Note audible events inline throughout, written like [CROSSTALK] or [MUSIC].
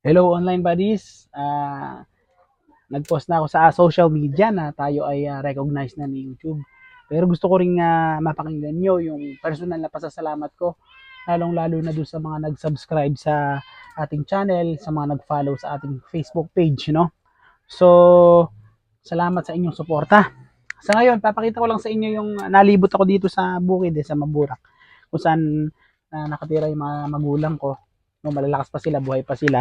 Hello online buddies. Ah, nag-post na ako sa social media na tayo ay ah, recognized na ni YouTube. Pero gusto ko ring ah, mapakinggan nyo yung personal na pasasalamat ko. Lalong-lalo na doon sa mga nag-subscribe sa ating channel, sa mga nag-follow sa ating Facebook page, no? So, salamat sa inyong suporta. Sa ngayon, papakita ko lang sa inyo yung nalibot ako dito sa bukid, eh, sa Maburak. Kung saan ah, nakatira yung mga magulang ko. No, malalakas pa sila, buhay pa sila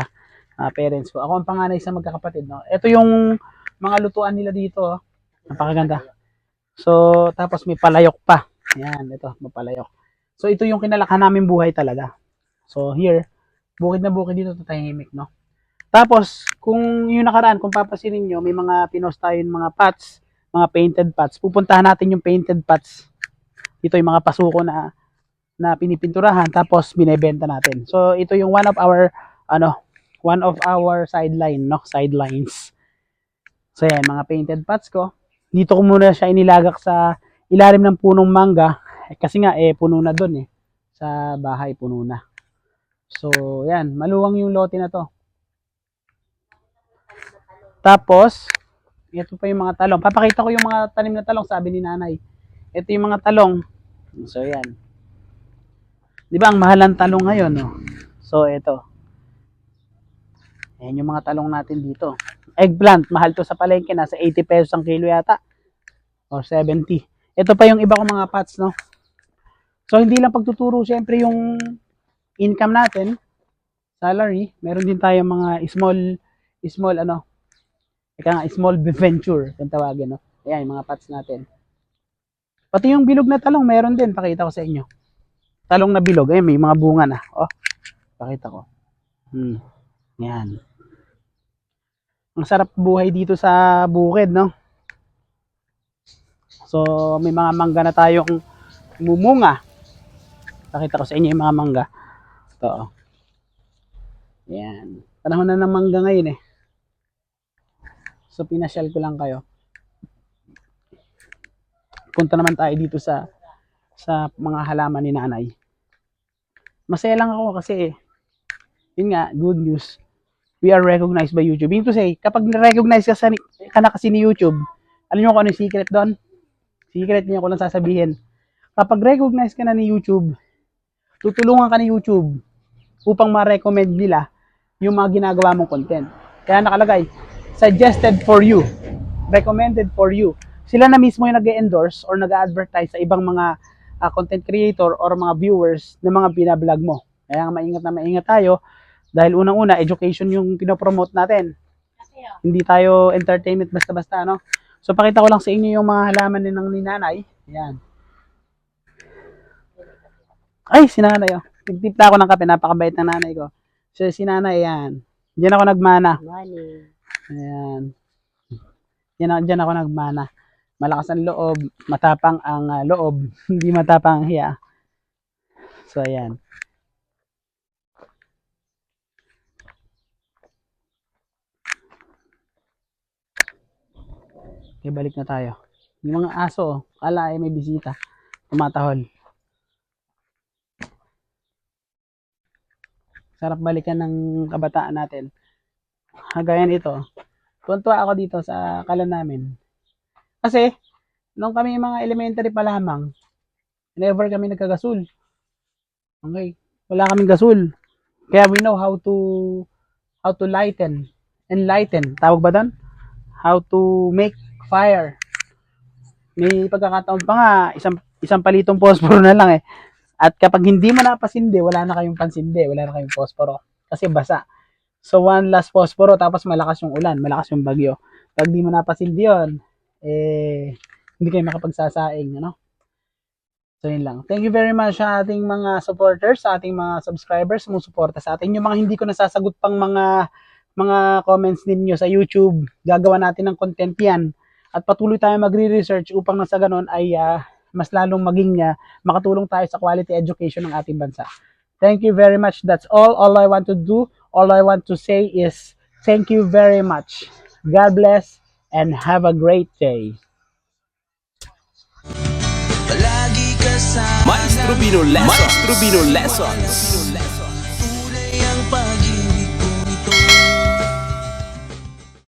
ah, parents ko. Ako ang panganay sa magkakapatid. No? Ito yung mga lutuan nila dito. Oh. Napakaganda. So, tapos may palayok pa. Yan, ito, may palayok. So, ito yung kinalakhan namin buhay talaga. So, here, bukid na bukid dito, tahimik, no? Tapos, kung yung nakaraan, kung papasinin nyo, may mga pinost tayo yung mga pots, mga painted pots. Pupuntahan natin yung painted pots. Ito yung mga pasuko na na pinipinturahan tapos binebenta natin. So, ito yung one of our ano, one of our sideline, no? Sidelines. So yan, mga painted pots ko. Dito ko muna siya inilagak sa ilalim ng punong mangga. Eh, kasi nga, eh, puno na dun eh. Sa bahay, puno na. So, yan. Maluwang yung lote na to. Tapos, ito pa yung mga talong. Papakita ko yung mga tanim na talong, sabi ni nanay. Ito yung mga talong. So, yan. Di ba, ang mahal ng talong ngayon, no? So, ito. Ayan yung mga talong natin dito. Eggplant, mahal to sa palengke, nasa 80 pesos ang kilo yata. Or 70. Ito pa yung iba kong mga pots, no? So, hindi lang pagtuturo, syempre yung income natin, salary, meron din tayo mga small, small, ano, ika nga, small [LAUGHS] venture, kung tawagin, no? Ayan, yung mga pots natin. Pati yung bilog na talong, meron din, pakita ko sa inyo. Talong na bilog, ayan, may mga bunga na. Oh, pakita ko. Hmm. Yan. Ang sarap buhay dito sa bukid, no? So, may mga mangga na tayong mumunga. Pakita ko sa inyo yung mga mangga. Ito. oh. Yan. Panahon na ng mangga ngayon eh. So, pinasyal ko lang kayo. Punta naman tayo dito sa sa mga halaman ni nanay. Masaya lang ako kasi yun nga, good news. We are recognized by YouTube. Meaning say, kapag na-recognize ka, sa, ka na kasi ni YouTube, alam nyo kung ano yung secret doon? Secret niyo ko lang sasabihin. Kapag recognize ka na ni YouTube, tutulungan ka ni YouTube upang ma-recommend nila yung mga ginagawa mong content. Kaya nakalagay, suggested for you, recommended for you. Sila na mismo yung nag-endorse or nag-advertise sa ibang mga ah, content creator or mga viewers ng mga binablog mo. Kaya nga maingat na maingat tayo dahil unang-una, education yung pinopromote natin. Hindi tayo entertainment basta-basta, no? So, pakita ko lang sa inyo yung mga halaman din ng ninanay. Ayan. Ay, si nanay, oh. Tigtipla ako ng kape. Napakabait ng nanay ko. So, si nanay, ayan. Diyan ako nagmana. Ayan. Diyan, diyan ako nagmana. Malakas ang loob. Matapang ang ah, loob. [LAUGHS] Hindi matapang ang hiya. So, ayan. Okay, balik na tayo. Yung mga aso, kala ay may bisita. Tumatahol. Sarap balikan ng kabataan natin. Kagaya nito. Tuntua ako dito sa kalan namin. Kasi, nung kami mga elementary pa lamang, never kami nagkagasol. Okay. Wala kaming gasol. Kaya we know how to how to lighten. Enlighten. Tawag ba doon? How to make fire. May pagkakataon pa nga, isang, isang palitong posporo na lang eh. At kapag hindi mo napasindi, wala na kayong pansindi, wala na kayong posporo. Kasi basa. So, one last posporo, tapos malakas yung ulan, malakas yung bagyo. Pag di mo napasindi yun, eh, hindi kayo makapagsasaing, ano? So, yun lang. Thank you very much sa ating mga supporters, sa ating mga subscribers, sumusuporta sa atin. Yung mga hindi ko nasasagot pang mga mga comments ninyo sa YouTube, gagawa natin ng content yan. At patuloy tayo magre-research upang nasa ganon ay ah, mas lalong maging ah, makatulong tayo sa quality education ng ating bansa. Thank you very much. That's all. All I want to do, all I want to say is thank you very much. God bless and have a great day. Maestro Bino Lessons. Maestro Bino Lessons.